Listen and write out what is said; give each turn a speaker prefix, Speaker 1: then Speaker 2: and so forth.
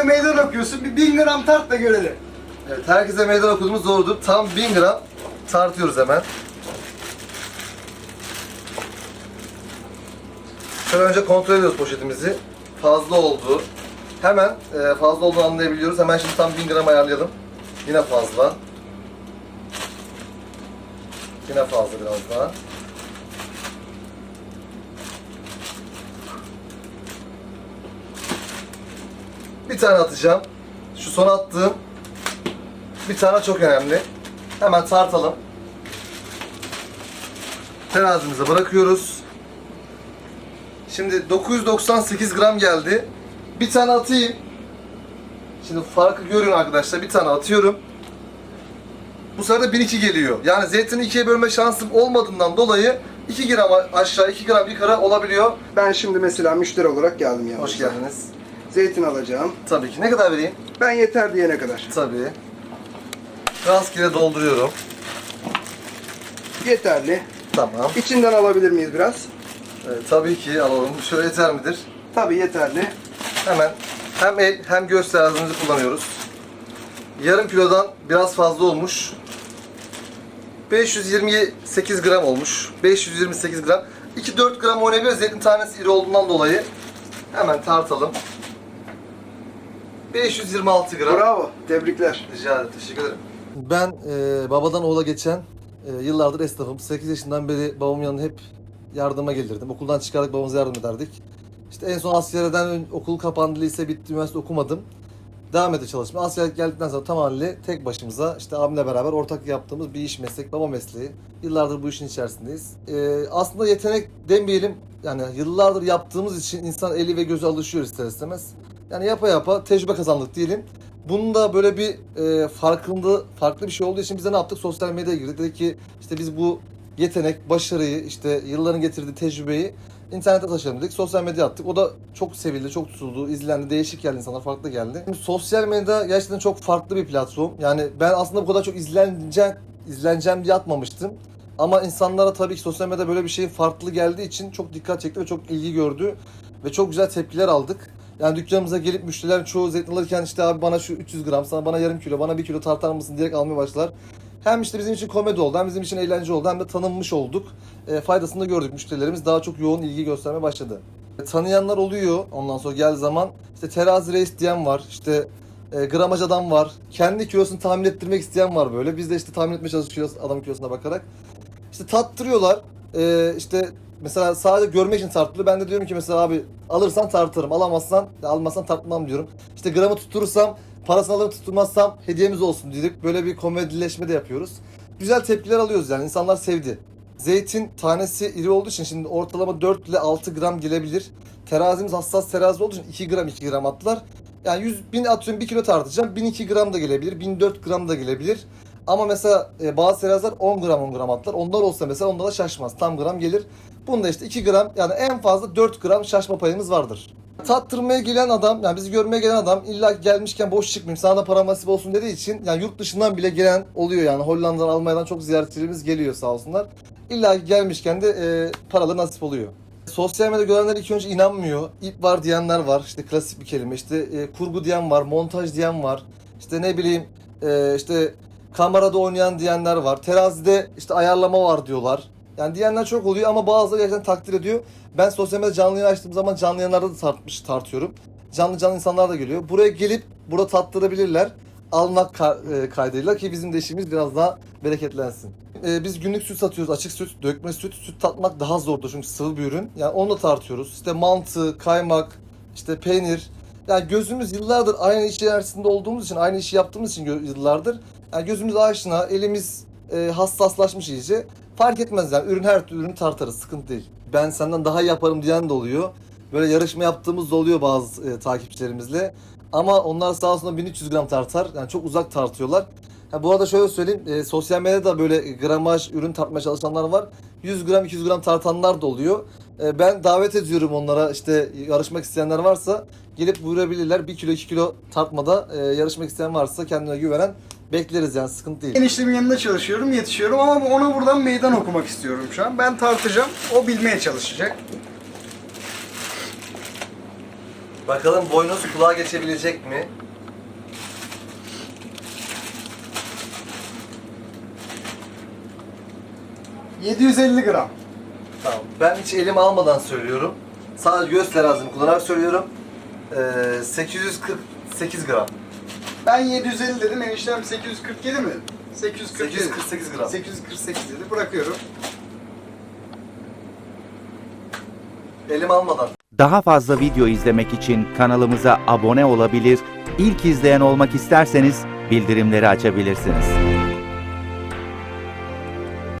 Speaker 1: herkese meydan okuyorsun. Bir 1000 gram tart da görelim.
Speaker 2: Evet, herkese meydan okuduğumuz doğrudur. Tam 1000 gram tartıyoruz hemen. Şöyle önce kontrol ediyoruz poşetimizi. Fazla oldu. Hemen e, fazla olduğunu anlayabiliyoruz. Hemen şimdi tam 1000 gram ayarlayalım. Yine fazla. Yine fazla biraz daha. Bir tane atacağım. Şu son attığım bir tane çok önemli. Hemen tartalım. Terazimize bırakıyoruz. Şimdi 998 gram geldi. Bir tane atayım. Şimdi farkı görün arkadaşlar. Bir tane atıyorum. Bu sefer de 1002 geliyor. Yani zeytini ikiye bölme şansım olmadığından dolayı 2 gram aşağı 2 gram yukarı olabiliyor.
Speaker 1: Ben şimdi mesela müşteri olarak geldim ya.
Speaker 2: Hoş geldiniz.
Speaker 1: Zeytin alacağım.
Speaker 2: Tabii ki. Ne kadar vereyim?
Speaker 1: Ben yeter diyene kadar.
Speaker 2: Tabii. Rastgele dolduruyorum.
Speaker 1: Yeterli.
Speaker 2: Tamam.
Speaker 1: İçinden alabilir miyiz biraz?
Speaker 2: Ee, tabii ki alalım. Şöyle yeter midir?
Speaker 1: Tabii yeterli.
Speaker 2: Hemen hem el hem göğüs terazimizi kullanıyoruz. Yarım kilodan biraz fazla olmuş. 528 gram olmuş. 528 gram. 2-4 gram oynayabilir. Zeytin tanesi iri olduğundan dolayı. Hemen tartalım. 526 gram.
Speaker 1: Bravo. Tebrikler.
Speaker 2: Rica ederim. Teşekkür ederim. Ben e, babadan oğula geçen e, yıllardır esnafım. 8 yaşından beri babamın yanına hep yardıma gelirdim. Okuldan çıkardık babamıza yardım ederdik. İşte en son askerden okul kapandı, lise bitti, üniversite okumadım. Devam etti çalışma. Askerlik geldikten sonra tamamıyla tek başımıza işte abimle beraber ortak yaptığımız bir iş meslek, baba mesleği. Yıllardır bu işin içerisindeyiz. E, aslında yetenek demeyelim yani yıllardır yaptığımız için insan eli ve gözü alışıyor ister istemez. Yani yapa yapa tecrübe kazandık diyelim. Bunun da böyle bir e, farkında, farklı bir şey olduğu için biz de ne yaptık? Sosyal medyaya girdik. Dedik ki işte biz bu yetenek, başarıyı, işte yılların getirdiği tecrübeyi internete taşıyalım dedik. Sosyal medya attık. O da çok sevildi, çok tutuldu, izlendi, değişik geldi insanlar, farklı geldi. Şimdi sosyal medya gerçekten çok farklı bir platform. Yani ben aslında bu kadar çok izleneceğim, izleneceğim diye atmamıştım. Ama insanlara tabii ki sosyal medya böyle bir şey farklı geldiği için çok dikkat çekti ve çok ilgi gördü. Ve çok güzel tepkiler aldık. Yani dükkanımıza gelip müşteriler çoğu zeytin alırken işte abi bana şu 300 gram, sana bana yarım kilo, bana bir kilo tartar mısın diyerek almaya başlar. Hem işte bizim için komedi oldu, hem bizim için eğlence oldu, hem de tanınmış olduk. E, faydasını da gördük. Müşterilerimiz daha çok yoğun ilgi göstermeye başladı. E, tanıyanlar oluyor ondan sonra gel zaman. İşte terazi reis diyen var, işte e, gramaj adam var. Kendi kilosunu tahmin ettirmek isteyen var böyle. Biz de işte tahmin etmeye çalışıyoruz adamın kilosuna bakarak. İşte tattırıyorlar. E, işte mesela sadece görmek için tartılıyor. Ben de diyorum ki mesela abi alırsan tartırım, alamazsan almazsan tartmam diyorum. İşte gramı tutturursam parasını alırım tutturmazsam hediyemiz olsun dedik. Böyle bir komedileşme de yapıyoruz. Güzel tepkiler alıyoruz yani insanlar sevdi. Zeytin tanesi iri olduğu için şimdi ortalama 4 ile 6 gram gelebilir. Terazimiz hassas terazi olduğu için 2 gram 2 gram atlar. Yani 100 bin atıyorum 1 kilo tartacağım. 1002 gram da gelebilir. 1004 gram da gelebilir. Ama mesela e, bazı teraziler 10 gram 10 gram atlar. Onlar olsa mesela onda da şaşmaz. Tam gram gelir. Bunda işte 2 gram yani en fazla 4 gram şaşma payımız vardır. Tattırmaya gelen adam yani bizi görmeye gelen adam illa gelmişken boş çıkmayayım sana da para nasip olsun dediği için yani yurt dışından bile gelen oluyor yani Hollanda'dan Almanya'dan çok ziyaretçilerimiz geliyor sağ olsunlar. İlla gelmişken de e, paraları nasip oluyor. Sosyal medya görenler ilk önce inanmıyor. İp var diyenler var. İşte klasik bir kelime. İşte e, kurgu diyen var, montaj diyen var. İşte ne bileyim e, işte kamerada oynayan diyenler var. Terazide işte ayarlama var diyorlar. Yani diyenler çok oluyor ama bazıları gerçekten takdir ediyor. Ben sosyal medya canlı yayın açtığım zaman canlı yayınlarda da tartmış, tartıyorum. Canlı canlı insanlar da geliyor. Buraya gelip burada tattırabilirler. Almak ka- e, kaydıyla ki bizim de işimiz biraz daha bereketlensin. E, biz günlük süt satıyoruz. Açık süt, dökme süt. Süt tatmak daha zordur çünkü sıvı bir ürün. Yani onu da tartıyoruz. İşte mantı, kaymak, işte peynir. Yani gözümüz yıllardır aynı iş içerisinde olduğumuz için, aynı işi yaptığımız için yıllardır. Yani gözümüz aşina, elimiz e, hassaslaşmış iyice. Fark etmez yani ürün her türlü ürünü tartarız sıkıntı değil. Ben senden daha yaparım diyen de oluyor. Böyle yarışma yaptığımız da oluyor bazı e, takipçilerimizle. Ama onlar sağ olsunlar 1300 gram tartar. Yani çok uzak tartıyorlar. Ha, bu arada şöyle söyleyeyim. e, sosyal medyada böyle gramaj ürün tartmaya çalışanlar var. 100 gram 200 gram tartanlar da oluyor. E, ben davet ediyorum onlara işte yarışmak isteyenler varsa gelip buyurabilirler. 1 kilo 2 kilo tartmada e, yarışmak isteyen varsa kendine güvenen bekleriz yani sıkıntı değil.
Speaker 1: Eniştemin yanında çalışıyorum, yetişiyorum ama ona buradan meydan okumak istiyorum şu an. Ben tartacağım, o bilmeye çalışacak.
Speaker 2: Bakalım boynuz kulağa geçebilecek mi?
Speaker 1: ...750 gram.
Speaker 2: Tamam. Ben hiç elim almadan söylüyorum. Sadece göz terazimi kullanarak söylüyorum. Ee, 848 gram.
Speaker 1: Ben 750 dedim, eniştem 847 mi? 847.
Speaker 2: 848 gram.
Speaker 1: 848 dedi, bırakıyorum.
Speaker 2: Elim almadan.
Speaker 3: Daha fazla video izlemek için kanalımıza abone olabilir, ilk izleyen olmak isterseniz bildirimleri açabilirsiniz.